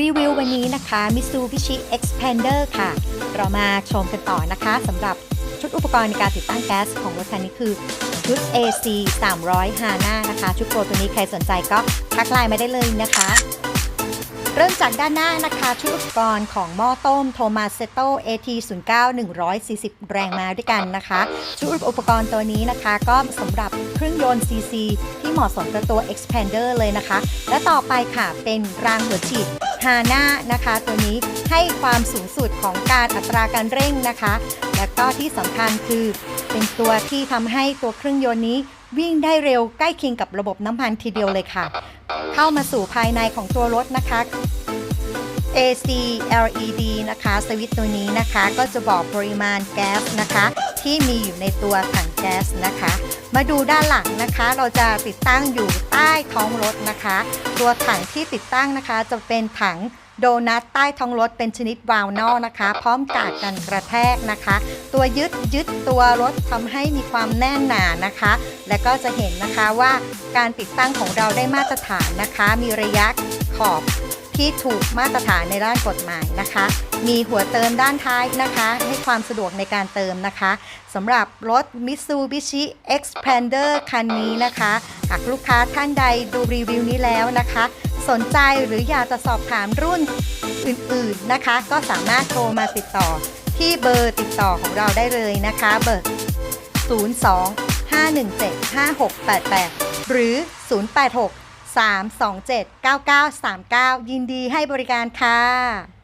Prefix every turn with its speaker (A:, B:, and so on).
A: รีวิววันนี้นะคะ Mitsubishi Expander ค่ะ เรามาชมกันต่อนะคะสำหรับชุดอุปกรณ์ในการติดตั้งแก๊สของรถคันนี้คือ ชุด AC 300 HANA นะคะ ชุดโปรตัวนี้ใครสนใจก็ทักไลน์มาได้เลยนะคะ เริ่มจากด้านหน้านะคะ ชุดอุปกรณ์ของหม้อต้มโทมาเซโต AT 09 140 แรงม้าด้วยกันนะคะ ชุดอุปกรณ์ตัวนี้นะคะก็สำหรับเครื่องยนต์ CC ที่เหมาะสมกับตัว Expander เลยนะคะ และต่อไปค่ะเป็นรางหัวฉีด HANA นะคะ ตัวนี้ให้ความสูงสุดของการอัตราการเร่งนะคะ และก็ที่สำคัญคือ เป็นตัวที่ทำให้ตัวเครื่องยนต์นี้วิ่งได้เร็วใกล้เคียงกับระบบน้ำมันทีเดียวเลยค่ะ เข้ามาสู่ภายในของตัวรถนะคะ AC LED นะคะ สวิตตัวนี้นะคะ ก็จะบอกปริมาณแก๊สนะคะ ที่มีอยู่ในตัวถัง ก๊สนะคะ มาดูด้านหลังนะคะ เราจะติดตั้งอยู่ใต้ท้องรถนะคะ ตัวถังที่ติดตั้งนะคะ จะเป็นถังโดนัทใต้ท้องรถเป็นชนิดวาล์วนอกนะคะ พร้อมกาดกันกระแทกนะคะ ตัวยึดยึดตัวรถทำให้มีความแน่นหนานะคะ และก็จะเห็นนะคะว่าการติดตั้งของเราได้มาตรฐานนะคะ มีระยะขอบ ที่ถูกมาตรฐานในด้านกฎหมายนะคะ มีหัวเติมด้านท้ายนะคะ ให้ความสะดวกในการเติมนะคะสำหรับรถ Mitsubishi Xpander คันนี้นะคะ หากลูกค้าท่านใดดูรีวิวนี้แล้วนะคะ สนใจหรืออยากจะสอบถามรุ่นอื่นๆนะคะ ก็สามารถโทรมาติดต่อที่เบอร์ติดต่อของเราได้เลยนะคะ เบอร์ 02 517 5688 หรือ 086 327 9939 ยินดีให้บริการค่ะ